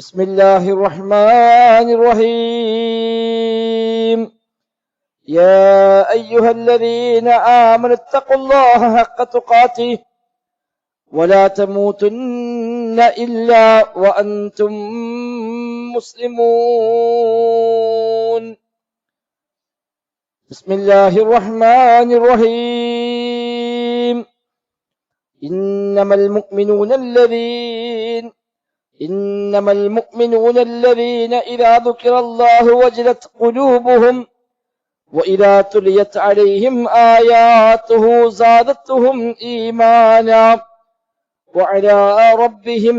بسم الله الرحمن الرحيم. يا أيها الذين آمنوا اتقوا الله حق تقاته ولا تموتن إلا وأنتم مسلمون. بسم الله الرحمن الرحيم. إنما المؤمنون الذين إنما المؤمنون الذين إذا ذكر الله وجلت قلوبهم وإذا تليت عليهم آياته زادتهم إيمانا وعلى ربهم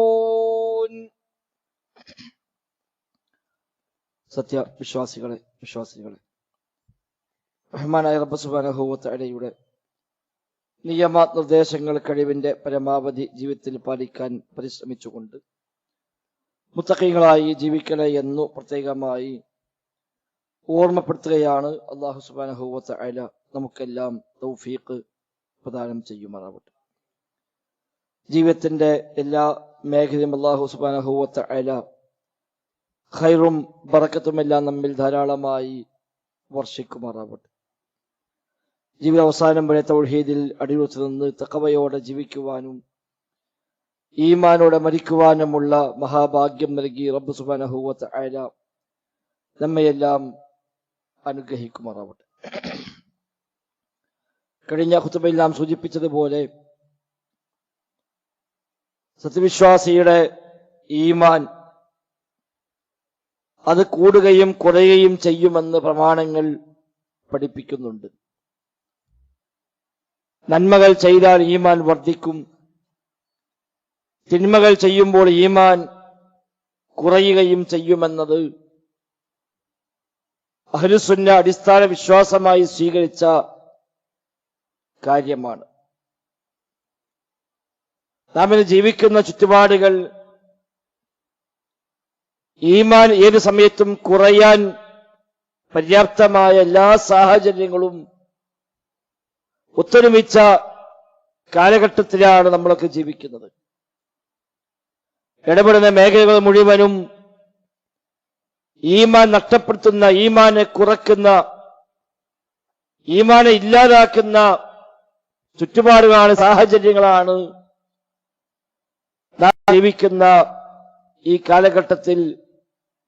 يتوكلون സത്യ വിശ്വാസികളെ വിശ്വാസികളെ റഹ്മാനായ റബ്ബ് സുബാനഹുവത്തയുടെ നിയമ നിർദ്ദേശങ്ങൾ കഴിവിന്റെ പരമാവധി ജീവിതത്തിൽ പാലിക്കാൻ പരിശ്രമിച്ചുകൊണ്ട് മുത്തക്കൈകളായി ജീവിക്കണേ എന്നു പ്രത്യേകമായി ഓർമ്മപ്പെടുത്തുകയാണ് അള്ളാഹു സുബാനഹുവത്ത അല നമുക്കെല്ലാം തൗഫീഖ് പ്രദാനം ചെയ്യുമാറാവട്ടെ. ജീവിതത്തിന്റെ എല്ലാ മേഖലയും അള്ളാഹു സുബാനഹുവത്ത അല ഖൈറും ബറക്കത്തുമെല്ലാം നമ്മിൽ ധാരാളമായി വർഷിക്കുമാറാവട്ടെ. ജീവിത അവസാനം വരെ തൗഹീദിൽ അടിയുറച്ചു നിന്ന് തക്കവയോടെ ജീവിക്കുവാനും ഈമാനോടെ മരിക്കുവാനുമുള്ള മഹാഭാഗ്യം നൽകി റബ്ബ് സുബാനഹുവത്ത് ആയ നമ്മയെല്ലാം അനുഗ്രഹിക്കുമാറാവട്ടെ. കഴിഞ്ഞ കുത്തുബയിൽ നാം സൂചിപ്പിച്ചതുപോലെ സത്യവിശ്വാസിയുടെ ഈമാൻ അത് കൂടുകയും കുറയുകയും ചെയ്യുമെന്ന് പ്രമാണങ്ങൾ പഠിപ്പിക്കുന്നുണ്ട്. നന്മകൾ ചെയ്താൽ ഈമാൻ വർദ്ധിക്കും. തിന്മകൾ ചെയ്യുമ്പോൾ ഈമാൻ കുറയുകയും ചെയ്യുമെന്നത് അഹ്ലുസുന്ന അടിസ്ഥാന വിശ്വാസമായി സ്വീകരിച്ച കാര്യമാണ്. നാം ഇന്ന് ജീവിക്കുന്ന ചുറ്റുപാടുകൾ ഈമാൻ ഏത് സമയത്തും കുറയാൻ പര്യാപ്തമായ എല്ലാ സാഹചര്യങ്ങളും ഒത്തൊരുമിച്ച കാലഘട്ടത്തിലാണ് നമ്മളൊക്കെ ജീവിക്കുന്നത്. ഇടപെടുന്ന മേഖലകൾ മുഴുവനും ഈമാൻ നഷ്ടപ്പെടുത്തുന്ന ഈമാനെ കുറക്കുന്ന ഈമാനെ ഇല്ലാതാക്കുന്ന ചുറ്റുപാടുകളാണ് സാഹചര്യങ്ങളാണ് ജീവിക്കുന്ന ഈ കാലഘട്ടത്തിൽ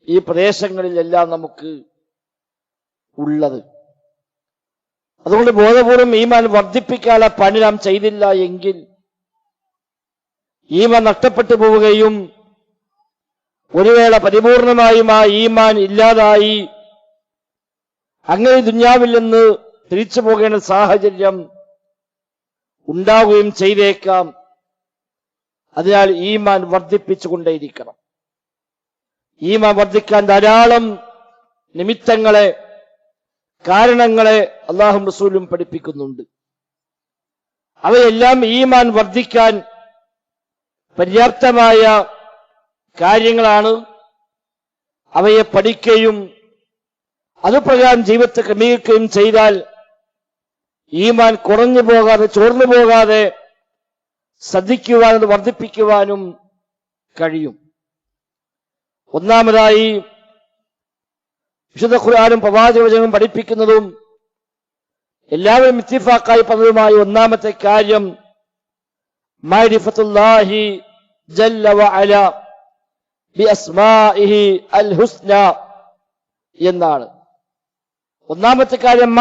ഈ പ്രദേശങ്ങളിലെല്ലാം നമുക്ക് ഉള്ളത്. അതുകൊണ്ട് ബോധപൂർവം ഈമാൻ വർദ്ധിപ്പിക്കാനുള്ള പണി നാം ചെയ്തില്ല എങ്കിൽ ഈമാൻ നഷ്ടപ്പെട്ടു പോവുകയും ഒരു വേള പരിപൂർണമായും ആ ഈമാൻ ഇല്ലാതായി അങ്ങനെ ദുഞ്ഞാവിൽ നിന്ന് തിരിച്ചു പോകേണ്ട സാഹചര്യം ഉണ്ടാവുകയും ചെയ്തേക്കാം. അതിനാൽ ഈമാൻ വർദ്ധിപ്പിച്ചുകൊണ്ടേയിരിക്കണം ഈമാൻ വർദ്ധിക്കാൻ ധാരാളം നിമിത്തങ്ങളെ കാരണങ്ങളെ അള്ളാഹും റസൂലും പഠിപ്പിക്കുന്നുണ്ട്. അവയെല്ലാം ഈമാൻ വർദ്ധിക്കാൻ പര്യാപ്തമായ കാര്യങ്ങളാണ്. അവയെ പഠിക്കുകയും അതുപ്രകാരം ജീവിതത്തെ ക്രമീകരിക്കുകയും ചെയ്താൽ ഈമാൻ കുറഞ്ഞു പോകാതെ ചോർന്നു പോകാതെ ശ്രദ്ധിക്കുവാനും വർദ്ധിപ്പിക്കുവാനും കഴിയും. ഒന്നാമതായി വിശുദ്ധ ഖുർആാനും പ്രവാചകവചനവും പഠിപ്പിക്കുന്നതും എല്ലാവരും ഇത്തിഫാക്കായി പറഞ്ഞതുമായ ഒന്നാമത്തെ കാര്യം ജല്ല ഹുസ്ന എന്നാണ്. ഒന്നാമത്തെ കാര്യം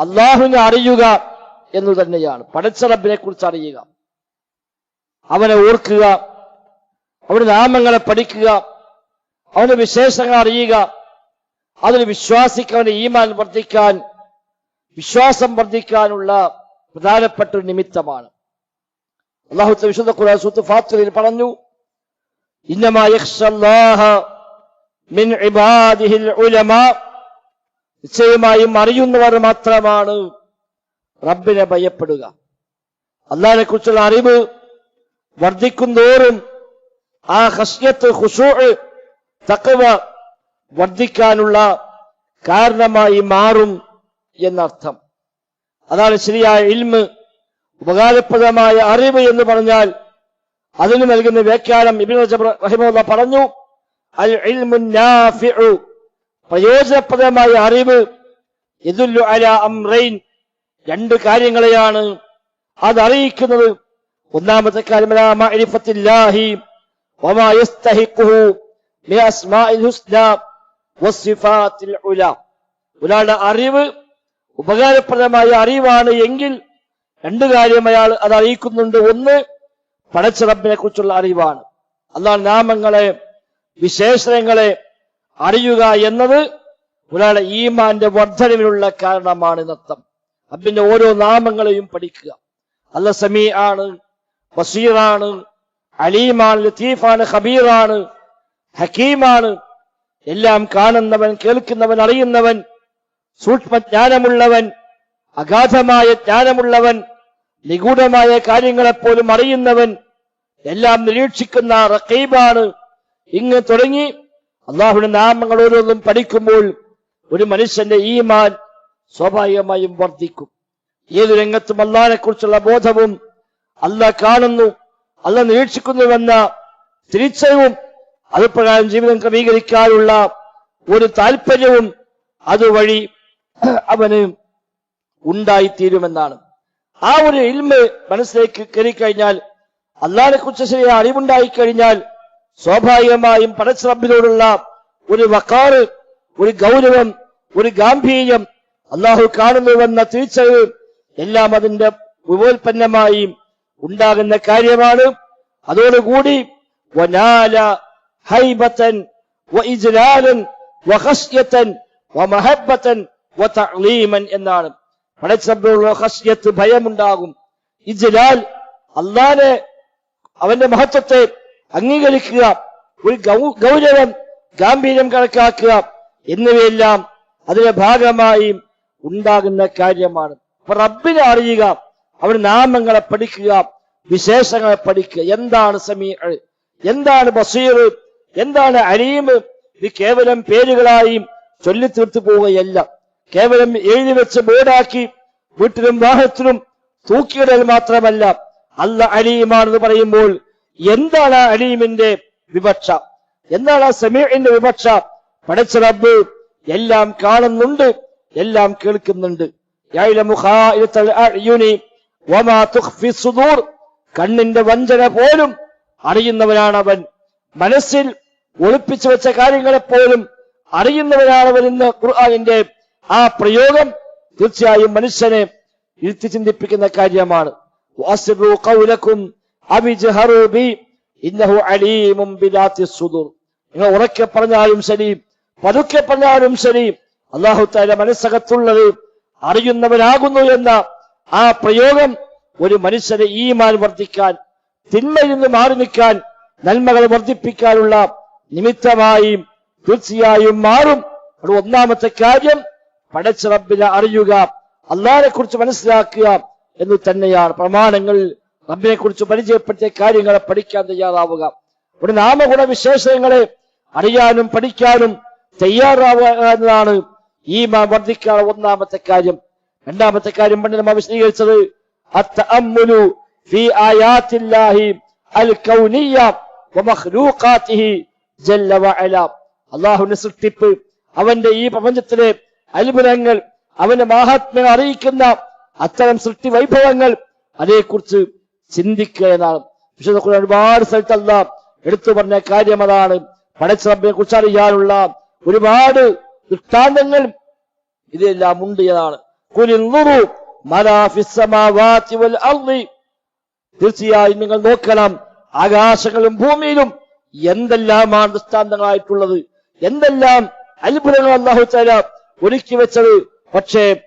അള്ളാഹുവിനെ അറിയുക എന്നു തന്നെയാണ്. പടച്ച റബ്ബിനെ കുറിച്ച് അറിയുക. അവനെ ഓർക്കുക. അവരുടെ നാമങ്ങളെ പഠിക്കുക. അവന്റെ വിശേഷങ്ങൾ അറിയുക. അതിൽ വിശ്വാസിക്കവന്റെ ഈമാൻ വർദ്ധിക്കാൻ വിശ്വാസം വർദ്ധിക്കാനുള്ള പ്രധാനപ്പെട്ട ഒരു നിമിത്തമാണ്. അള്ളാഹു വിശുദ്ധ ഖുർആൻ സൂത്ത് ഫാത്തിറിൽ പറഞ്ഞു ഇന്നമാ യഖ്ഷല്ലാഹ മിൻ ഇബാദിഹിൽ ഉലമ. നിശ്ചയമായും അറിയുന്നവർ മാത്രമാണ് റബ്ബിനെ ഭയപ്പെടുക. അള്ളാഹിനെ കുറിച്ചുള്ള അറിവ് വർദ്ധിക്കുന്തോറും ആ ഹസ്യത്ത് ഹുസൂ തക്കവ വർദ്ധിക്കാനുള്ള കാരണമായി മാറും എന്നർത്ഥം. അതാണ് ശരിയായ ഇൽമ്. ഉപകാരപ്രദമായ അറിവ് എന്ന് പറഞ്ഞാൽ അതിന് നൽകുന്ന വ്യാഖ്യാനം ഇബിൻ റഹിമുള്ള പറഞ്ഞു അൽ പ്രയോജനപ്രദമായ അറിവ് ഇദുല്ലു അല അംറൈൻ. രണ്ട് കാര്യങ്ങളെയാണ് അത് അറിയിക്കുന്നത്. ഒന്നാമത്തെ കാര്യം ഒരാളുടെ അറിവ് ഉപകാരപ്രദമായ അറിവാണ് എങ്കിൽ രണ്ടു കാര്യം അയാൾ അത് അറിയിക്കുന്നുണ്ട്. ഒന്ന് പടച്ച റബ്ബിനെ കുറിച്ചുള്ള അറിവാണ്. അതാണ് നാമങ്ങളെ വിശേഷണങ്ങളെ അറിയുക എന്നത് ഒരാളുടെ ഈമാന്റെ വർധനവിനുള്ള കാരണമാണ് നത്തം അബിന്റെ ഓരോ നാമങ്ങളെയും പഠിക്കുക. അല്ല സമീ ആണ് ബസീറാണ് അലീമാണ് ലത്തീഫാണ് ഖബീറാണ് ഹക്കീമാണ്. എല്ലാം കാണുന്നവൻ കേൾക്കുന്നവൻ അറിയുന്നവൻ സൂക്ഷ്മജ്ഞാനമുള്ളവൻ അഗാധമായ ജ്ഞാനമുള്ളവൻ നിഗൂഢമായ കാര്യങ്ങളെപ്പോലും അറിയുന്നവൻ എല്ലാം നിരീക്ഷിക്കുന്ന റക്കീബാണ് ഇങ്ങ് തുടങ്ങി അള്ളാഹുവിന്റെ നാമങ്ങൾ ഓരോന്നും പഠിക്കുമ്പോൾ ഒരു മനുഷ്യന്റെ ഈമാൻ സ്വാഭാവികമായും വർദ്ധിക്കും. ഏതു രംഗത്തും അള്ളാഹിനെ കുറിച്ചുള്ള ബോധവും അല്ല കാണുന്നു അല്ല നിരീക്ഷിക്കുന്നുവെന്ന തിരിച്ചറിവും അതുപ്രകാരം ജീവിതം ക്രമീകരിക്കാനുള്ള ഒരു താല്പര്യവും അതുവഴി അവന് ഉണ്ടായിത്തീരുമെന്നാണ്. ആ ഒരു ഇൽമ് മനസ്സിലേക്ക് കയറിക്കഴിഞ്ഞാൽ അള്ളാഹിനെ കുറിച്ച് ശരിയായ അറിവുണ്ടായി കഴിഞ്ഞാൽ സ്വാഭാവികമായും പടശ്രബിനോടുള്ള ഒരു വക്കാറ് ഒരു ഗൗരവം ഒരു ഗാംഭീര്യം അള്ളാഹു കാണുന്നുവെന്ന തിരിച്ചറിവ് എല്ലാം അതിന്റെ ഉപോൽപ്പന്നമായി ഉണ്ടാകുന്ന കാര്യമാണ്. അതോടുകൂടി വനാല ഹൈബത്തൻ വഇജ്ലാലൻ വഖശ്യത്തൻ വമഹബ്ബത്തൻ വതഅലീമൻ എന്നാണ്. പടച്ചറബിനുള്ള ഹസ്യത്ത് ഭയമുണ്ടാകും. ഇജ്ലാൽ അള്ളാനെ അവന്റെ മഹത്വത്തെ അംഗീകരിക്കുക ഒരു ഗൗരവം ഗാംഭീര്യം കണക്കാക്കുക എന്നിവയെല്ലാം അതിന്റെ ഭാഗമായി ഉണ്ടാകുന്ന കാര്യമാണ്. അപ്പൊ റബ്ബിനെ അറിയുക അവരുടെ നാമങ്ങളെ പഠിക്കുക വിശേഷങ്ങളെ പഠിക്കുക. എന്താണ് സമീ എന്താണ് ബസീർ എന്താണ് അലീമ് ഇത് കേവലം പേരുകളായി ചൊല്ലി തീർത്തു പോവുകയല്ല. കേവലം എഴുതി വെച്ച് ബോർഡാക്കി വീട്ടിലും വാഹനത്തിലും തൂക്കിയിടൽ മാത്രമല്ല. അല്ല അലീമാണെന്ന് പറയുമ്പോൾ എന്താണ് അലീമിന്റെ വിവക്ഷ? എന്താണ് സമീറിന്റെ വിവക്ഷ? പഠിച്ച റബ്ബ് എല്ലാം കാണുന്നുണ്ട് എല്ലാം കേൾക്കുന്നുണ്ട്. കണ്ണിന്റെ വഞ്ചന പോലും അറിയുന്നവനാണ് അവൻ മനസ്സിൽ ഒളിപ്പിച്ചു വെച്ച കാര്യങ്ങളെപ്പോലും പോലും വരുന്ന ഖുർആാനിന്റെ ആ പ്രയോഗം തീർച്ചയായും മനുഷ്യനെ ഇരുത്തി ചിന്തിപ്പിക്കുന്ന കാര്യമാണ്. നിങ്ങൾ ഉറക്കെ പറഞ്ഞാലും ശരി പതുക്കെ പറഞ്ഞാലും ശരി അള്ളാഹു താല മനസ്സകത്തുള്ളത് അറിയുന്നവനാകുന്നു എന്ന ആ പ്രയോഗം ഒരു മനുഷ്യനെ ഈമാൻ വർദ്ധിക്കാൻ തിന്മയിൽ നിന്ന് മാറി നിൽക്കാൻ നന്മകൾ വർദ്ധിപ്പിക്കാനുള്ള നിമിത്തമായി തീർച്ചയായും മാറും. അത് ഒന്നാമത്തെ കാര്യം. പടച്ച റബ്ബിനെ അറിയുക അള്ളാഹിനെ കുറിച്ച് മനസ്സിലാക്കുക എന്ന് തന്നെയാണ് പ്രമാണങ്ങൾ. റബ്ബിനെ കുറിച്ച് പരിചയപ്പെടുത്തിയ കാര്യങ്ങളെ പഠിക്കാൻ തയ്യാറാവുക. ഒരു നാമഗുണ വിശേഷങ്ങളെ അറിയാനും പഠിക്കാനും തയ്യാറാവുക എന്നതാണ് ഈ വർദ്ധിക്കാനുള്ള ഒന്നാമത്തെ കാര്യം. രണ്ടാമത്തെ കാര്യം പണ്ട് നമ്മൾ വിശദീകരിച്ചത് ഫി അൽ കൗനിയ വമഖ്ലൂഖാതിഹി അല്ലാഹുവിന്റെ സൃഷ്ടിപ്പ് അവന്റെ ഈ പ്രപഞ്ചത്തിലെ അത്ഭുതങ്ങൾ അവന്റെ മഹാത്മ്യം അറിയിക്കുന്ന അത്തരം സൃഷ്ടി വൈഭവങ്ങൾ അതേക്കുറിച്ച് ചിന്തിക്കുക എന്നാണ്. വിശുദ്ധ ഒരുപാട് സ്ഥലത്ത് അല്ല എടുത്തു പറഞ്ഞ കാര്യം അതാണ്. പടച്ച റബ്ബിനെ കുറിച്ച് അറിയാനുള്ള ഒരുപാട് ദൃഷ്ടാന്തങ്ങൾ ഇതെല്ലാം ഉണ്ട് എന്നാണ്. തീർച്ചയായും നിങ്ങൾ നോക്കണം. ആകാശങ്ങളും ഭൂമിയിലും എന്തെല്ലാമാണ് ദൃഷ്ടാന്തങ്ങളായിട്ടുള്ളത് എന്തെല്ലാം അത്ഭുതങ്ങൾ അള്ളാഹു തല ഒരുക്കി വെച്ചത്. പക്ഷേ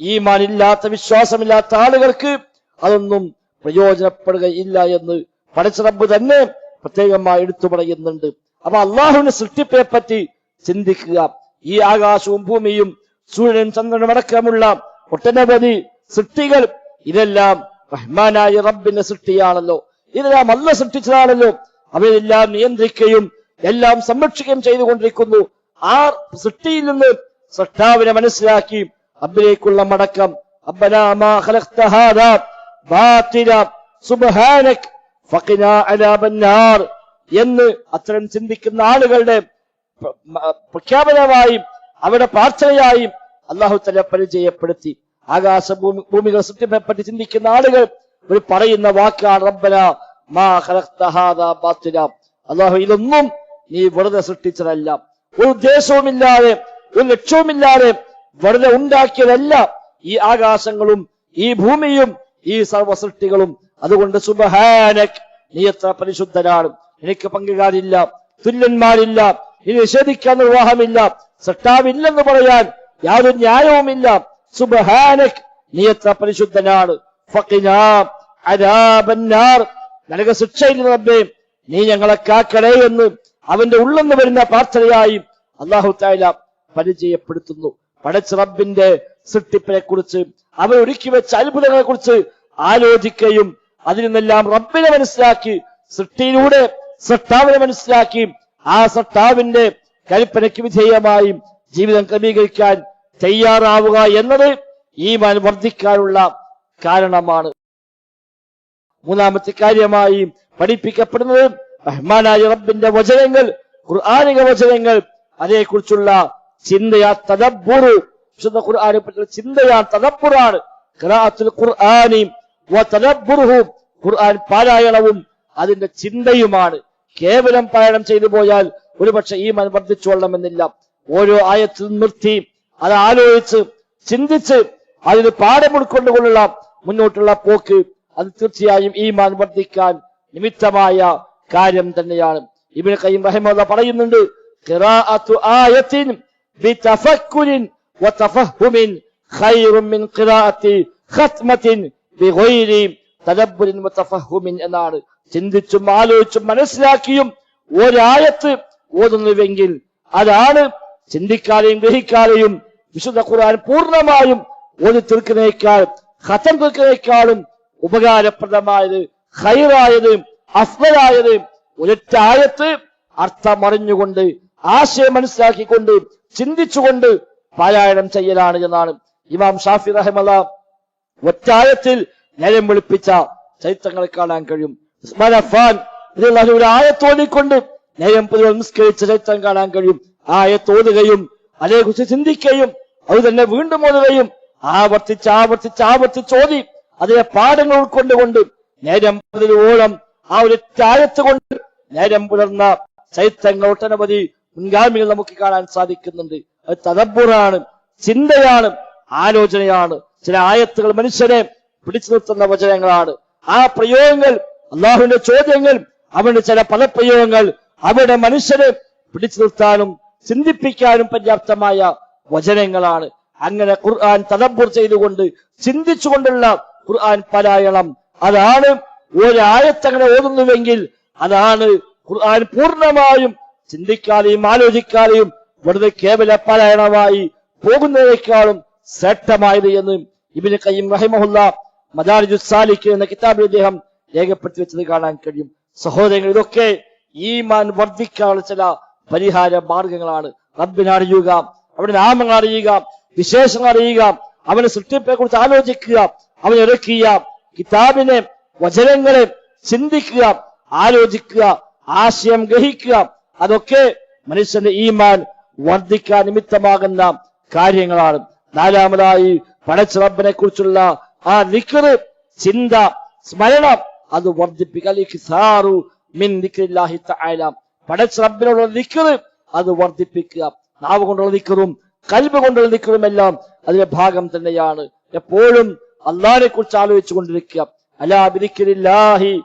ഈമാനില്ലാത്ത വിശ്വാസമില്ലാത്ത ആളുകൾക്ക് അതൊന്നും പ്രയോജനപ്പെടുകയില്ല എന്ന് പഠിച്ച റബ്ബ് തന്നെ പ്രത്യേകമായി എടുത്തു പറയുന്നുണ്ട്. അപ്പൊ അള്ളാഹുവിന്റെ സൃഷ്ടിപ്പെ പറ്റി ചിന്തിക്കുക. ഈ ആകാശവും ഭൂമിയും സൂര്യനും ചന്ദ്രനും അടക്കമുള്ള ഒട്ടനവധി സൃഷ്ടികൾ ഇതെല്ലാം റഹ്മാനായ റബ്ബിനെ സൃഷ്ടിയാണല്ലോ. ഇതെല്ലാം അല്ല സൃഷ്ടിച്ചതാണല്ലോ. അവരെല്ലാം നിയന്ത്രിക്കുകയും എല്ലാം സംരക്ഷിക്കുകയും ചെയ്തുകൊണ്ടിരിക്കുന്നു. ആ സൃഷ്ടിയിൽ നിന്ന് സൃഷ്ടാവിനെ മനസ്സിലാക്കി റബ്ബിലേക്കുള്ള മടക്കം. എന്ന് അത്തരം ചിന്തിക്കുന്ന ആളുകളുടെ പ്രഖ്യാപനമായും അവരുടെ പ്രാർത്ഥനയായും അള്ളാഹു തല പരിചയപ്പെടുത്തി. ആകാശ ഭൂമി ഭൂമികൾ സൃഷ്ടിപ്പെട്ട് ചിന്തിക്കുന്ന ആളുകൾ ഒരു പറയുന്ന വാക്കാണ് റബ്ബന മാ അള്ളാഹു ഇതൊന്നും നീ വെറുതെ സൃഷ്ടിച്ചതല്ല. ഒരു ഉദ്ദേശവുമില്ലാതെ ഒരു ലക്ഷ്യവുമില്ലാതെ വെറുതെ ഉണ്ടാക്കിയതല്ല ഈ ആകാശങ്ങളും ഈ ഭൂമിയും ഈ സർവ സൃഷ്ടികളും അതുകൊണ്ട് സുബഹാനക് നീ എത്ര പരിശുദ്ധനാണ്. എനിക്ക് പങ്കുകാരില്ല തുല്യന്മാരില്ല ഇനി നിഷേധിക്കാൻ നിർവാഹമില്ല സൃഷ്ടാവില്ലെന്ന് പറയാൻ യാതൊരു ന്യായവുമില്ല. സുബഹാനക് നീ എത്ര പരിശുദ്ധനാണ് നരക ശിക്ഷയിൽ റബ്ബേ. നീ ഞങ്ങളെ കാക്കണേ എന്ന് അവന്റെ ഉള്ളെന്ന് വരുന്ന പ്രാർത്ഥനയായി അള്ളാഹു താല പരിചയപ്പെടുത്തുന്നു. പടച്ച റബ്ബിന്റെ സൃഷ്ടിപ്പിനെ കുറിച്ച് അവൻ ഒരുക്കി വെച്ച അത്ഭുതങ്ങളെ കുറിച്ച് ആലോചിക്കുകയും അതിൽ നിന്നെല്ലാം റബ്ബിനെ മനസ്സിലാക്കി സൃഷ്ടിയിലൂടെ സൃഷ്ടാവിനെ മനസ്സിലാക്കി ആ സൃഷ്ടാവിന്റെ കൽപ്പനയ്ക്ക് വിധേയമായി ജീവിതം ക്രമീകരിക്കാൻ തയ്യാറാവുക എന്നത് ഈ വർദ്ധിക്കാനുള്ള കാരണമാണ്. മൂന്നാമത്തെ കാര്യമായി പഠിപ്പിക്കപ്പെടുന്നത് റഹ്മാനായ റബ്ബിന്റെ വചനങ്ങൾ ഖുർആാനിക വചനങ്ങൾ അതേക്കുറിച്ചുള്ള ചിന്തയാ തദബ്ബുറു. വിശുദ്ധ ഖുർആാനെ പറ്റിയുള്ള ചിന്തയാ തദബ്ബുറാണ്. ഖിറാഅത്തുൽ ഖുർആനി വ ഖുർആൻ പാരായണവും അതിന്റെ ചിന്തയുമാണ്. കേവലം പാരായണം ചെയ്തു പോയാൽ ഒരുപക്ഷെ ഈ മൻ വർദ്ധിച്ചുകൊള്ളണമെന്നില്ല. ഓരോ ആയത്തിൽ നിർത്തി അത് ആലോചിച്ച് ചിന്തിച്ച് അതിന് പാഠം ഉൾക്കൊണ്ടുകൊണ്ടുള്ള മുന്നോട്ടുള്ള പോക്ക് അത് തീർച്ചയായും ഈ മാൻ വർദ്ധിക്കാൻ നിമിത്തമായ കാര്യം തന്നെയാണ്. ഇബിന് കയ്യം റഹിമല്ല പറയുന്നുണ്ട് എന്നാണ്. ചിന്തിച്ചും ആലോചിച്ചും മനസ്സിലാക്കിയും ഒരായത്ത് ഓതുന്നുവെങ്കിൽ അതാണ് ചിന്തിക്കാതെയും ഗ്രഹിക്കാതെയും വിശുദ്ധ ഖുർആൻ പൂർണമായും ഒരു തീർക്കുന്നതിനേക്കാൾ ഹത്തം തീർക്കുന്നതിനേക്കാളും ഉപകാരപ്രദമായത് ഹൈറായത് അഫ്ലായത് ഒരൊറ്റ ആയത്ത് അർത്ഥം അറിഞ്ഞുകൊണ്ട് ആശയം മനസ്സിലാക്കിക്കൊണ്ട് ചിന്തിച്ചുകൊണ്ട് പാരായണം ചെയ്യലാണ് എന്നാണ് ഇമാം ഷാഫി റഹമല ഒറ്റായത്തിൽ നേരം വെളുപ്പിച്ച ചരിത്രങ്ങൾ കാണാൻ കഴിയും. ഉസ്മാൻ അഫാൻ ഒരു ആയത്തോടിക്കൊണ്ട് നേരം പൊതുവെ നിസ്കരിച്ച ചരിത്രം കാണാൻ കഴിയും. ആയത്തോടുകയും അതേക്കുറിച്ച് ചിന്തിക്കുകയും അത് തന്നെ വീണ്ടും ഓതുകയും ആവർത്തിച്ച് ആവർത്തിച്ച് ആവർത്തിച്ച് ഓതി അതിലെ പാഠങ്ങൾ ഉൾക്കൊണ്ടുകൊണ്ട് നേരം പുലരുവോളം ആ ഒരു ചായത്ത് കൊണ്ട് നേരം പുലർന്ന ചൈത്രങ്ങൾ ഒട്ടനവധി മുൻഗാമികൾ നമുക്ക് കാണാൻ സാധിക്കുന്നുണ്ട്. അത് തദബുറാണ് ചിന്തയാണ് ആലോചനയാണ്. ചില ആയത്തുകൾ മനുഷ്യനെ പിടിച്ചു നിർത്തുന്ന വചനങ്ങളാണ്. ആ പ്രയോഗങ്ങൾ അള്ളാഹുവിന്റെ ചോദ്യങ്ങൾ അവന്റെ ചില പദപ്രയോഗങ്ങൾ അവരുടെ മനുഷ്യരെ പിടിച്ചു നിർത്താനും ചിന്തിപ്പിക്കാനും പര്യാപ്തമായ വചനങ്ങളാണ്. അങ്ങനെ ഖുർആൻ തദബ്ബുർ ചെയ്തുകൊണ്ട് ചിന്തിച്ചുകൊണ്ടുള്ള ഖുർആൻ പാരായണം അതാണ്. ഒരായത്തങ്ങനെ ഓതുന്നുവെങ്കിൽ അതാണ് ഖുർആൻ പൂർണമായും ചിന്തിക്കാതെയും ആലോചിക്കാതെയും വെറുതെ കേവല പാരായണമായി പോകുന്നതിനേക്കാളും ശ്രേഷ്ഠമായത് എന്ന് ഇബിന് കയ്യം റഹിമഹുല്ല മദാരിജു സാലിഖ് എന്ന കിതാബിൽ അദ്ദേഹം രേഖപ്പെടുത്തി വെച്ചത് കാണാൻ കഴിയും. സഹോദരങ്ങൾ ഇതൊക്കെ ഈമാൻ വർദ്ധിക്കാനുള്ള ചില പരിഹാര മാർഗങ്ങളാണ് റബ്ബിനെ അറിയുക അവന്റെ നാമങ്ങൾ അറിയുക വിശേഷങ്ങൾ അറിയുക അവന്റെ സൃഷ്ടിപ്പെ കുറിച്ച് ആലോചിക്കുക അവനെ ഇറക്കിയ കിതാബിനെ വചനങ്ങളെ ചിന്തിക്കുക ആലോചിക്കുക ആശയം ഗ്രഹിക്കുക. അതൊക്കെ മനുഷ്യന്റെ ഈമാൻ വർദ്ധിക്കാൻ നിമിത്തമാകുന്ന കാര്യങ്ങളാണ്. നാലാമതായി പടച്ച റബ്ബിനെ കുറിച്ചുള്ള ആ നിക്കറ് ചിന്ത സ്മരണം അത് വർദ്ധിപ്പിക്കുക. മിൻ ദിക്രില്ലാഹി തആല. പടച്ച റബ്ബിനുള്ള നിക്കറ് അത് വർദ്ധിപ്പിക്കുക. നാവ് കൊണ്ടുള്ള നിക്കറും കൽബ് കൊണ്ടുള്ള നിക്കറും എല്ലാം അതിന്റെ ഭാഗം തന്നെയാണ്. എപ്പോഴും അള്ളാഹിനെ കുറിച്ച് ആലോചിച്ചു കൊണ്ടിരിക്കുക. അലാ ബിദിക്രില്ലാഹി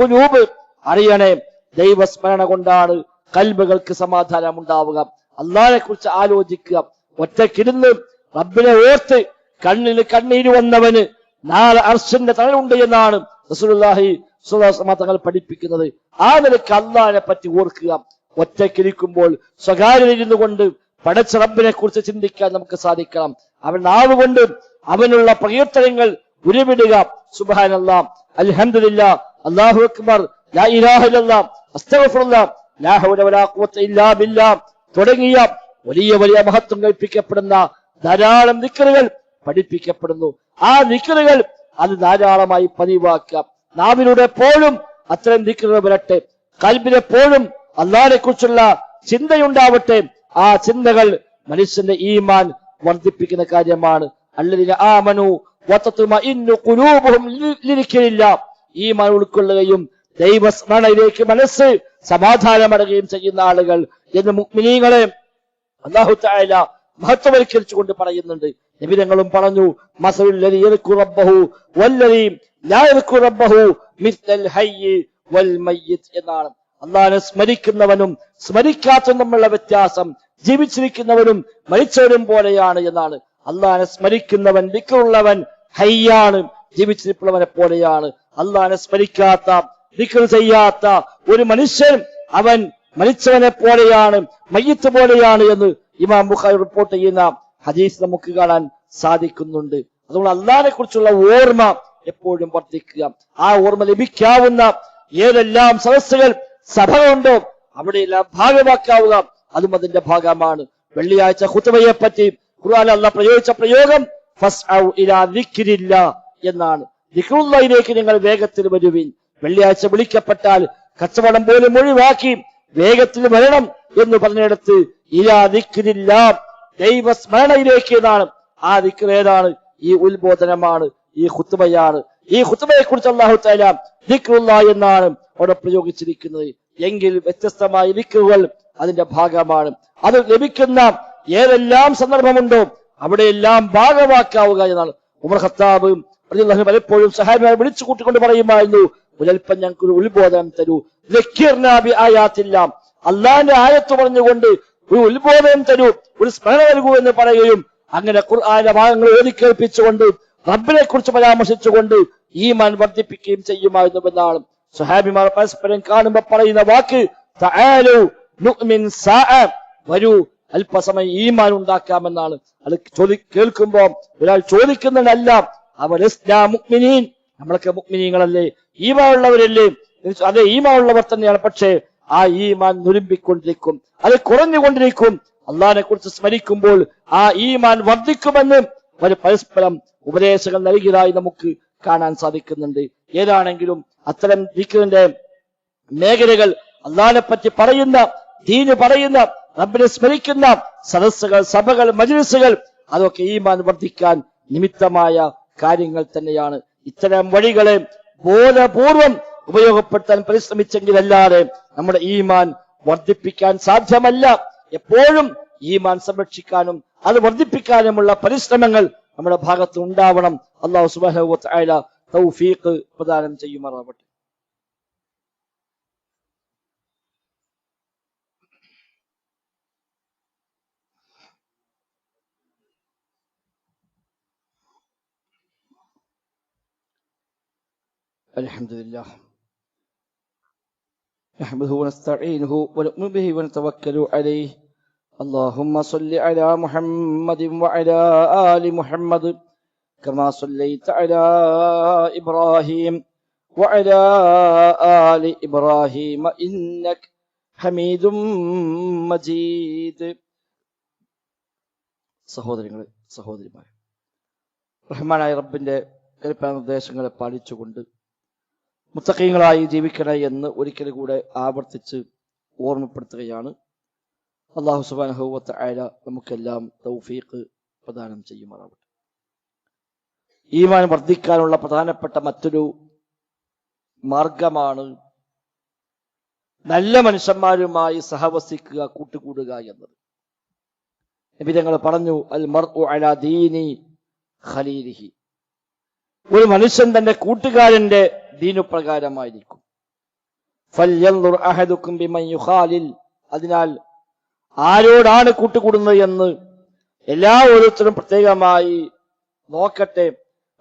ഖുലൂബ്. അറിയണേ ദൈവസ്മരണ കൊണ്ടാണ് കൽബുകൾക്ക് സമാധാനം ഉണ്ടാവുക. അള്ളാഹിനെ കുറിച്ച് ആലോചിക്കുക. ഒറ്റക്കിരുന്ന് റബ്ബിനെ ഓർത്ത് കണ്ണിന് കണ്ണീര് വന്നവന് നാല് അർശന്റെ തണലുണ്ട് എന്നാണ് റസൂലുള്ളാഹി തങ്ങൾ പഠിപ്പിക്കുന്നത്. ആ നിലയ്ക്ക് അള്ളാഹിനെ പറ്റി ഓർക്കുക. ഒറ്റക്കിരിക്കുമ്പോൾ സ്വകാര്യതയിരുന്നു കൊണ്ട് പടച്ച റബ്ബിനെ കുറിച്ച് ചിന്തിക്കാൻ നമുക്ക് സാധിക്കണം. അവൻ നാവ് കൊണ്ട് അവനുള്ള പ്രകീർത്തനങ്ങൾ ഉരുവിടുക. സുബാൻ അൽഹംദുലില്ലാ. അല്ലാഹു അക്ബർ. തുടങ്ങിയ വലിയ വലിയ മഹത്വം കൽപ്പിക്കപ്പെടുന്ന ധാരാളം നിക്കറുകൾ പഠിപ്പിക്കപ്പെടുന്നു. ആ നിക്കറുകൾ അത് ധാരാളമായി പതിവാക്കുക. നാവിലൂടെ എപ്പോഴും അത്തരം നിക്കറുകൾ വരട്ടെ. കൽബിലെപ്പോഴും അള്ളാഹിനെ കുറിച്ചുള്ള ചിന്തയുണ്ടാവട്ടെ. ആ ചിന്തകൾ മനുഷ്യന്റെ ഈമാൻ വർദ്ധിപ്പിക്കുന്ന കാര്യമാണ്. അല്ലതിന് ആമനു ലിരിക്കലില്ല. ഈമാൻ ഉൾക്കൊള്ളുകയും ദൈവസ്മരണയിലേക്ക് മനസ്സ് സമാധാനമടയുകയും ചെയ്യുന്ന ആളുകൾ എന്ന് മുഗ്മിനീങ്ങളെ അള്ളാഹു തായാല മഹത്വവൽക്കരിച്ചുകൊണ്ട് പറയുന്നുണ്ട്. നിബിധങ്ങളും പറഞ്ഞു എന്നാണ്. അള്ളാഹിനെ സ്മരിക്കുന്നവനും സ്മരിക്കാത്തവനും തമ്മിലുള്ള വ്യത്യാസം ജീവിച്ചിരിക്കുന്നവനും മരിച്ചവരും പോലെയാണ് എന്നാണ്. അള്ളാഹിനെ സ്മരിക്കുന്നവൻ ദിക്കറുള്ളവൻ ഹയ്യാണ് ജീവിച്ചിരിപ്പുള്ളവനെ പോലെയാണ്. അള്ളാഹിനെ സ്മരിക്കാത്ത ദിക്കർ ചെയ്യാത്ത ഒരു മനുഷ്യൻ അവൻ മരിച്ചവനെ പോലെയാണ് മയ്യത്ത് പോലെയാണ് എന്ന് ഇമാം ബുഖാരി റിപ്പോർട്ട് ചെയ്യുന്ന ഹദീസ് നമുക്ക് കാണാൻ സാധിക്കുന്നുണ്ട്. അതുകൊണ്ട് അള്ളാഹിനെ കുറിച്ചുള്ള ഓർമ്മ എപ്പോഴും വർദ്ധിക്കുക. ആ ഓർമ്മ ലഭിക്കാവുന്ന ഏതെല്ലാം സദസ്സുകൾ സഭകളുണ്ടോ അവിടെയെല്ലാം ഭാഗമാക്കാവുക. അതും അതിന്റെ ഭാഗമാണ്. വെള്ളിയാഴ്ച ഹുത്തുബയെ പറ്റി ഖുർആൻ അല്ല പ്രയോഗിച്ച പ്രയോഗം എന്നാണ്. ദിക്റുള്ളയിലേക്ക് നിങ്ങൾ വേഗത്തിൽ വരുവിൻ. വെള്ളിയാഴ്ച വിളിക്കപ്പെട്ടാൽ കച്ചവടം പോലും ഒഴിവാക്കി വേഗത്തിൽ വരണം എന്ന് പറഞ്ഞിടത്ത് ഇലാ ദിക്രില്ല ദൈവസ്മരണയിലേക്ക് എന്നാണ് ആ ദിക്ർ ഏതാണ്? ഈ ഉത്ബോധനമാണ് ഈ ഹുത്തുബയാണ് ഈ ഹുത്തുബയെ കുറിച്ച് അള്ളാഹു തആല ദിക്റുള്ള എന്നാണ് അവിടെ പ്രയോഗിച്ചിരിക്കുന്നത്. എങ്കിൽ വ്യത്യസ്തമായ വിക്കുകൾ അതിന്റെ ഭാഗമാണ്. അത് ലഭിക്കുന്ന ഏതെല്ലാം സന്ദർഭമുണ്ടോ അവിടെയെല്ലാം ഭാഗമാക്കാവുക എന്നാണ്. ഉമർ ഖത്താബ് പലപ്പോഴും സഹായമായി വിളിച്ചു കൂട്ടിക്കൊണ്ട് പറയുമായിരുന്നു മുതൽപ്പം ഞങ്ങൾക്ക് ഒരു ഉത്ബോധനം തരൂ. ലക്കീർനാബി ആയാത്തില്ല. അള്ളാന്റെ ആയത്ത് പറഞ്ഞുകൊണ്ട് ഒരു ഉത്ബോധനം തരൂ ഒരു സ്മരണ നൽകൂ എന്ന് പറയുകയും അങ്ങനെ ഖുർആാന്റെ ഭാഗങ്ങൾ ഓതിക്കേൽപ്പിച്ചുകൊണ്ട് റബ്ബിനെ കുറിച്ച് പരാമർശിച്ചുകൊണ്ട് ഈ ഈമാൻ വർദ്ധിപ്പിക്കുകയും ചെയ്യുമായിരുന്നുവെന്നാണ് സുഹാബിമാർ പരസ്പരം കാണുമ്പോൾ പറയുന്ന വാക്ക് വരൂ അല്പസമയം ഈമാൻ ഉണ്ടാക്കാമെന്നാണ്. അത് ചോദി കേൾക്കുമ്പോ ഒരാൾ ചോദിക്കുന്നതല്ല അവർ മുക്മിനീൻ നമ്മളൊക്കെ മുക്മിനീങ്ങളല്ലേ ഈമാ ഉള്ളവരല്ലേ അതെ ഈമാ ഉള്ളവർ തന്നെയാണ്. പക്ഷേ ആ ഈമാൻ നുരുമ്പിക്കൊണ്ടിരിക്കും. അത് കുറഞ്ഞുകൊണ്ടിരിക്കും. അള്ളാഹിനെ കുറിച്ച് സ്മരിക്കുമ്പോൾ ആ ഈമാൻ വർദ്ധിക്കുമെന്ന് അവർ പരസ്പരം ഉപദേശങ്ങൾ നൽകിയതായി നമുക്ക് കാണാൻ സാധിക്കുന്നുണ്ട്. ഏതാണെങ്കിലും അത്തരം ദിക്കറിന്റെ മേഖലകൾ അള്ളാഹിനെ പറ്റി പറയുന്ന ദീന് പറയുന്ന റബ്ബിനെ സ്മരിക്കുന്ന സദസ്സുകൾ സഭകൾ മജ്ലിസുകൾ അതൊക്കെ ഈമാൻ വർദ്ധിക്കാൻ നിമിത്തമായ കാര്യങ്ങൾ തന്നെയാണ്. ഇത്തരം വഴികളെ ബോധപൂർവം ഉപയോഗപ്പെടുത്താൻ പരിശ്രമിച്ചെങ്കിലല്ലാതെ നമ്മുടെ ഈമാൻ വർദ്ധിപ്പിക്കാൻ സാധ്യമല്ല. എപ്പോഴും ഈമാൻ സംരക്ഷിക്കാനും അത് വർദ്ധിപ്പിക്കാനുമുള്ള പരിശ്രമങ്ങൾ നമ്മുടെ ഭാഗത്ത് ഉണ്ടാവണം. അള്ളാഹു സുബാഹുല തൗഫീഖ് പ്രദാനം ചെയ്യുമാറാവട്ടെ. الحمد نحمده ونستعينه ونؤمن به ونتوكل عليه اللهم صل على محمد وعلى آل محمد كما صليت على إبراهيم وعلى آل إبراهيم إنك حميد مجيد സഹോദരങ്ങളെ സഹോദരിമാരെ റഹ്മാനായ റബ്ബിന്റെ കൽപ്പന നിർദ്ദേശങ്ങളെ പാലിച്ചുകൊണ്ട് മുത്തക്കീങ്ങളായി ജീവിക്കണേ എന്ന് ഒരിക്കൽ കൂടെ ആവർത്തിച്ച് ഓർമ്മപ്പെടുത്തുകയാണ്. അള്ളാഹു സുബാനഹുവത്ത് ആയ നമുക്കെല്ലാം തൗഫീഖ് പ്രദാനം ചെയ്യുമാറാവട്ടെ. ഈമാൻ വർദ്ധിക്കാനുള്ള പ്രധാനപ്പെട്ട മറ്റൊരു മാർഗമാണ് നല്ല മനുഷ്യന്മാരുമായി സഹവസിക്കുക കൂട്ടുകൂടുക എന്നത്. നബിതങ്ങൾ പറഞ്ഞു അൽ മർ അലാ ദീനി ഖലീലിഹി. ഒരു മനുഷ്യൻ തന്റെ കൂട്ടുകാരന്റെ ദീനുപ്രകാരമായിരിക്കും. അതിനാൽ ആരോടാണ് കൂട്ടുകൂടുന്നത് എന്ന് എല്ലാ ഓരോരുത്തരും പ്രത്യേകമായി നോക്കട്ടെ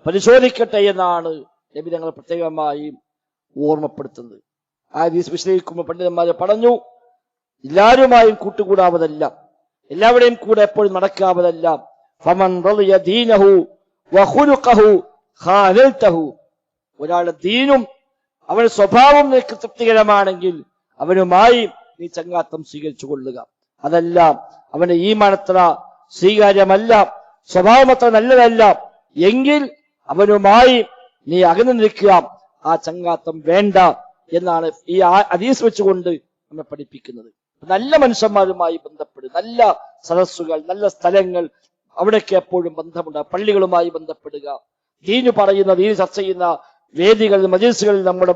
പരിശോധിക്കട്ടെ എന്നാണ് നബി തങ്ങൾ പ്രത്യേകമായി ഓർമ്മപ്പെടുത്തുന്നത്. ആ ഹദീസ് വിശ്ലേഷിക്കുമ്പോൾ പണ്ഡിതന്മാരെ പറഞ്ഞു എല്ലാവരുമായും കൂട്ടുകൂടാവതല്ല എല്ലാവരുടെയും കൂടെ എപ്പോഴും നടക്കാവതല്ല. ഫമൻ ഒരാളുടെ ദീനും അവൻ സ്വഭാവം നിനക്ക് തൃപ്തികരമാണെങ്കിൽ അവനുമായി നീ ചങ്ങാത്തം സ്വീകരിച്ചു കൊള്ളുക. അതല്ല അവന്റെ ഈ മനത്ര സ്വീകാര്യമല്ല സ്വഭാവം അത്ര നല്ലതല്ല. എങ്കിൽ അവനുമായി നീ അകന്നു നിൽക്കുക. ആ ചങ്ങാത്തം വേണ്ട എന്നാണ് ഈ അതീസ് വെച്ചുകൊണ്ട് നമ്മെ പഠിപ്പിക്കുന്നത്. നല്ല മനുഷ്യന്മാരുമായി ബന്ധപ്പെടുക നല്ല സദസ്സുകൾ നല്ല സ്ഥലങ്ങൾ അവിടേക്ക് എപ്പോഴും ബന്ധമുണ്ടാകുക പള്ളികളുമായി ബന്ധപ്പെടുക. ദീന് പറയുന്ന ദീന് ചർച്ച ചെയ്യുന്ന വേദികളിൽ മജീസുകളിൽ നമ്മുടെ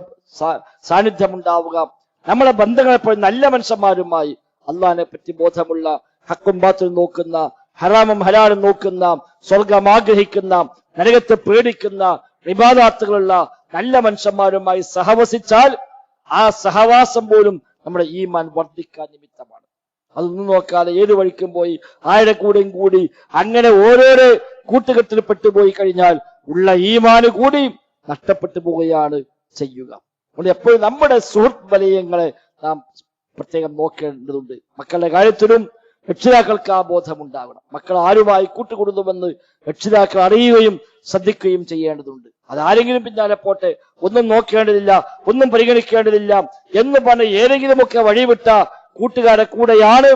സാന്നിധ്യം ഉണ്ടാവുക നമ്മളെ ബന്ധങ്ങൾ എപ്പോഴും നല്ല മനുഷ്യന്മാരുമായി അള്ളഹാനെ പറ്റി ബോധമുള്ള ഹക്കും ബാത്തും നോക്കുന്ന ഹറാമും ഹലാലും നോക്കുന്ന സ്വർഗം ആഗ്രഹിക്കുന്ന നരകത്തെ പേടിക്കുന്ന വിവാദാർത്ഥങ്ങളുള്ള നല്ല മനുഷ്യന്മാരുമായി സഹവസിച്ചാൽ ആ സഹവാസം പോലും നമ്മുടെ ഈമാൻ വർദ്ധിക്കാൻ നിമിത്തമാണ്. അതൊന്നും നോക്കാതെ ഏത് വഴിക്കും പോയി ആരുടെ കൂടെയും കൂടി അങ്ങനെ ഓരോരോ കൂട്ടുകെട്ടിൽ പെട്ടുപോയി കഴിഞ്ഞാൽ ഉള്ള ഈമാന് കൂടി നഷ്ടപ്പെട്ടു പോവുകയാണ് ചെയ്യുക. അതുകൊണ്ട് എപ്പോഴും നമ്മുടെ സുഹൃത്ത് വലയങ്ങളെ നാം പ്രത്യേകം നോക്കേണ്ടതുണ്ട്. മക്കളുടെ കാര്യത്തിലും രക്ഷിതാക്കൾക്ക് ആ ബോധമുണ്ടാകണം മക്കൾ ആരുമായി കൂട്ടുകൂടുന്നുവെന്ന് രക്ഷിതാക്കൾ അറിയുകയും ശ്രദ്ധിക്കുകയും ചെയ്യേണ്ടതുണ്ട്. അതാരെങ്കിലും പിന്നാലെ പോട്ടെ ഒന്നും നോക്കേണ്ടതില്ല ഒന്നും പരിഗണിക്കേണ്ടതില്ല എന്ന് പറഞ്ഞ് ഏതെങ്കിലുമൊക്കെ വഴിവിട്ട കൂട്ടുകാരെ കൂടെയാണ്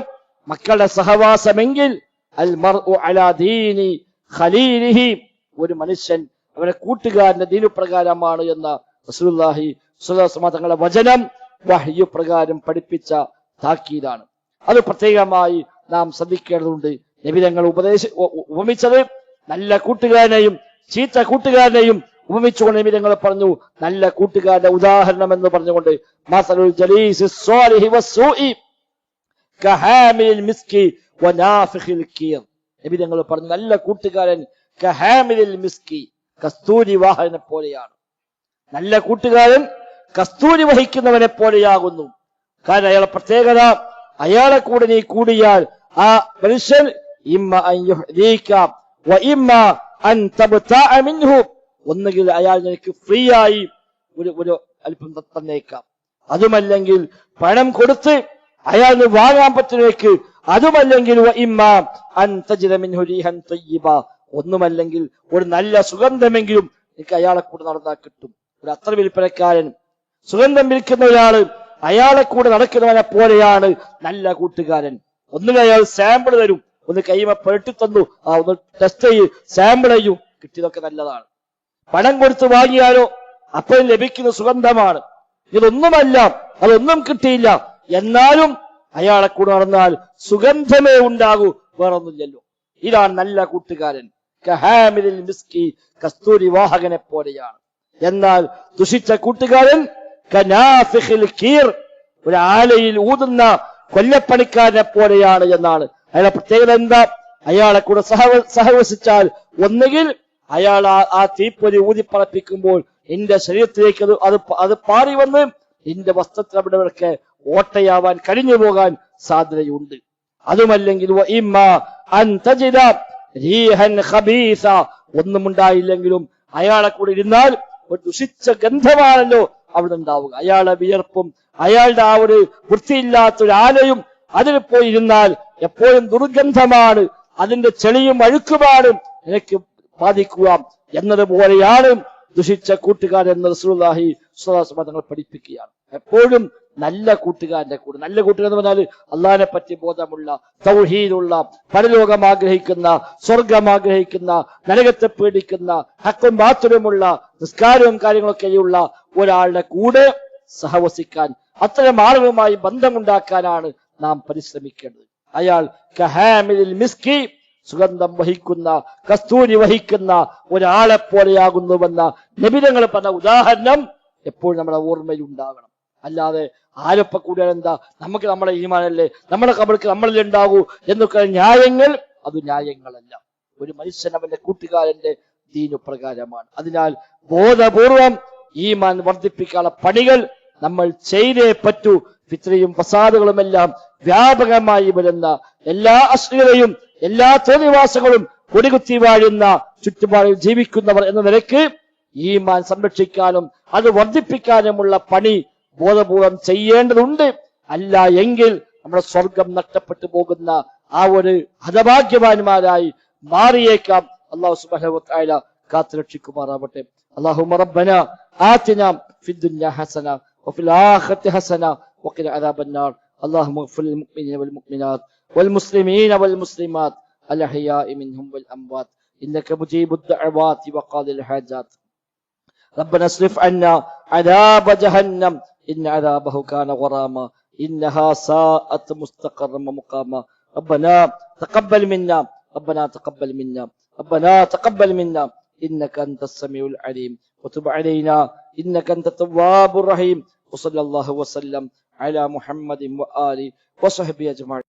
മക്കളുടെ സഹവാസമെങ്കിൽ അൽ മർഉ അലാ ദീനി ഖലീലിഹി ഒരു മനുഷ്യൻ അവന്റെ കൂട്ടുകാരന്റെ ദീനുപ്രകാരമാണ് എന്ന വസല്ലം തങ്ങളുടെ വചനം വഹ്യു പ്രകാരം പഠിപ്പിച്ച താക്കീതാണ്. അത് പ്രത്യേകമായി നാം ശ്രദ്ധിക്കേണ്ടതുണ്ട്. നബിതങ്ങൾ ഉപദേശ ഉപമിച്ചത് നല്ല കൂട്ടുകാരനെയും ചീത്ത കൂട്ടുകാരനെയും ഉപമിച്ചുകൊണ്ട് നബിതങ്ങൾ പറഞ്ഞു നല്ല കൂട്ടുകാരന്റെ ഉദാഹരണം എന്ന് പറഞ്ഞുകൊണ്ട് മസലുൽ ജലീസ് സ്വാലിഹി വസ്സൂഇ കഹാമിൽ മിസ്കി വനാഫിഖിൽ കീർ. നബി തങ്ങൾ പറഞ്ഞു നല്ല കൂട്ടുകാരൻ മിസ്കി കസ്തൂരി വാഹനെ പോലെയാണ്. നല്ല കൂട്ടുകാരൻ കസ്തൂരി വഹിക്കുന്നവനെ പോലെയാകുന്നു. കാരണം അയാളെ പ്രത്യേകത അയാളെ കൂടെ നീ കൂടിയാൽ ആ മനുഷ്യൻ ഒന്നുകിൽ അയാൾ നിനക്ക് ഫ്രീ ആയി ഒരു ഒരു അല്പം തന്നേക്കാം. അതുമല്ലെങ്കിൽ പണം കൊടുത്ത് അയാളിന് വാങ്ങാൻ പറ്റുന്നേക്ക് അതുമല്ലെങ്കിൽ ഒന്നുമല്ലെങ്കിൽ ഒരു നല്ല സുഗന്ധമെങ്കിലും നിനക്ക് അയാളെ കൂടെ നടന്നാൽ കിട്ടും. ഒരു അത്ര വിൽപ്പനക്കാരൻ സുഗന്ധം വിൽക്കുന്ന ഒരാൾ അയാളെ കൂടെ നടക്കുന്നവനെ പോലെയാണ് നല്ല കൂട്ടുകാരൻ. ഒന്നുകിൽ അയാൾ സാമ്പിൾ തരും. ഒന്ന് കൈമ പെരട്ടി തന്നു. ആ ഒന്ന് ടെസ്റ്റ് ചെയ്യും. സാമ്പിൾ ചെയ്യും. കിട്ടിയതൊക്കെ നല്ലതാണ്. പണം കൊടുത്ത് വാങ്ങിയാലോ അപ്പോഴും ലഭിക്കുന്ന സുഗന്ധമാണ്. ഇതൊന്നുമല്ല അതൊന്നും കിട്ടിയില്ല. എന്നാലും അയാളെ കൂടെ നടന്നാൽ സുഗന്ധമേ ഉണ്ടാകൂ. വേറൊന്നുമില്ലല്ലോ. ഇതാണ് നല്ല കൂട്ടുകാരൻ. കഹാമിലിൽ മിസ്കി കസ്തൂരി വാഹകനെ പോലെയാണ്. എന്നാൽ ദുഷിച്ച കൂട്ടുകാരൻ കനാഫിഖിൽ കീർ ഒരു ആലയിൽ ഊതുന്ന കൊല്ലപ്പണിക്കാരനെ പോലെയാണ് എന്നാണ്. അയാളെ പ്രത്യേകത എന്താ? അയാളെ കൂടെ സഹ സഹവസിച്ചാൽ ഒന്നുകിൽ അയാൾ ആ തീപ്പൊരി ഊതിപ്പറപ്പിക്കുമ്പോൾ എന്റെ ശരീരത്തിലേക്ക് അത് അത് അത് പാറി വന്ന് എന്റെ വസ്ത്രത്തിൽ ഓട്ടയാവാൻ കഴിഞ്ഞു പോകാൻ സാധ്യതയുണ്ട്. അതുമല്ലെങ്കിൽ ഒന്നും ഉണ്ടായില്ലെങ്കിലും അയാളെ കൂടെ ഇരുന്നാൽ ഒരു ദുഷിച്ച ഗന്ധമാണല്ലോ അവിടെ ഉണ്ടാവുക. അയാളുടെ വിയർപ്പും അയാളുടെ ആ ഒരു വൃത്തിയില്ലാത്തൊരു ആലയും അതിൽ പോയി ഇരുന്നാൽ എപ്പോഴും ദുർഗന്ധമാണ് അതിന്റെ ചെളിയും അഴുക്കുമാണ് എനിക്ക് ബാധിക്കുക എന്നതുപോലെയാണ് ദുഷിച്ച കൂട്ടുകാരെന്ന് വസല്ലം തങ്ങൾ പഠിപ്പിക്കുകയാണ്. എപ്പോഴും നല്ല കൂട്ടുകാരന്റെ കൂടെ. നല്ല കൂട്ടുകാർ എന്ന് പറഞ്ഞാൽ അള്ളാഹിനെ പറ്റി ബോധമുള്ള സൗഹീദുള്ള പരലോകം ആഗ്രഹിക്കുന്ന സ്വർഗം ആഗ്രഹിക്കുന്ന നരകത്തെ പേടിക്കുന്ന ഹക്കും ബാത്തുരമുള്ള നിസ്കാരവും കാര്യങ്ങളൊക്കെയുള്ള ഒരാളുടെ കൂടെ സഹവസിക്കാൻ അത്തരം ആളുകളുമായി ബന്ധമുണ്ടാക്കാനാണ് നാം പരിശ്രമിക്കേണ്ടത്. അയാൾ കഹാമിലിൽ മിസ്കി സുഗന്ധം വഹിക്കുന്ന കസ്തൂരി വഹിക്കുന്ന ഒരാളെ പോലെയാകുന്നുവെന്ന നിബിധങ്ങൾ പറഞ്ഞ ഉദാഹരണം എപ്പോഴും നമ്മുടെ ഓർമ്മയിൽ ഉണ്ടാകണം. അല്ലാതെ ആരൊപ്പ കൂടിയാൽ എന്താ? നമുക്ക് നമ്മുടെ ഈമാനല്ലേ? നമ്മുടെ കബർക്ക് നമ്മളിൽ ഉണ്ടാകൂ എന്നൊക്കെ ന്യായങ്ങൾ? അത് ന്യായങ്ങളല്ല. ഒരു മനുഷ്യൻ അവന്റെ കൂട്ടുകാരന്റെ ദീനു പ്രകാരമാണ്. അതിനാൽ ബോധപൂർവം ഈമാൻ വർദ്ധിപ്പിക്കാനുള്ള പണികൾ നമ്മൾ ചെയ്തേ പറ്റൂ. ഫിത്രയും ഫസാദുകളുമെല്ലാം വ്യാപകമായി വരുന്ന എല്ലാ അശ്ലീലയും എല്ലാ തോന്നിവാസങ്ങളും കൊടികുത്തി വാഴുന്ന ചുറ്റുപാടിൽ ജീവിക്കുന്നവർ എന്ന നിലയ്ക്ക് ഈമാൻ സംരക്ഷിക്കാനും അത് വർദ്ധിപ്പിക്കാനുമുള്ള പണി ബോധപൂർവം ചെയ്യേണ്ടതുണ്ട് അല്ല എങ്കിൽ നമ്മുടെ സ്വർഗം നഷ്ടപ്പെട്ടു പോകുന്ന ആ ഒരു ഹതഭാഗ്യവാന്മാരായി മാറിയേക്കാം അള്ളാഹു സുബ്ഹാനഹു വ തആല കാത്തുരക്ഷിക്കുമാറാവട്ടെ اللهم ربنا آتنا في الدنيا حسنة وفي الآخرة حسنة وقنا عذاب النار اللهم اغفر للمؤمنين والمؤمنات والمسلمين والمسلمات الأحياء منهم والأموات إنك مجيب الدعوات وقاضي الحاجات ربنا اصرف عنا عذاب جهنم إن عذابه كان غراما إنها ساءت مستقرا ومقاما ربنا تقبل منا ربنا تقبل منا ربنا تقبل منا إنك أنت السميع العليم وتب علينا إنك أنت التواب الرحيم وصلى الله وسلم على محمد وآله وصحبه أجمعين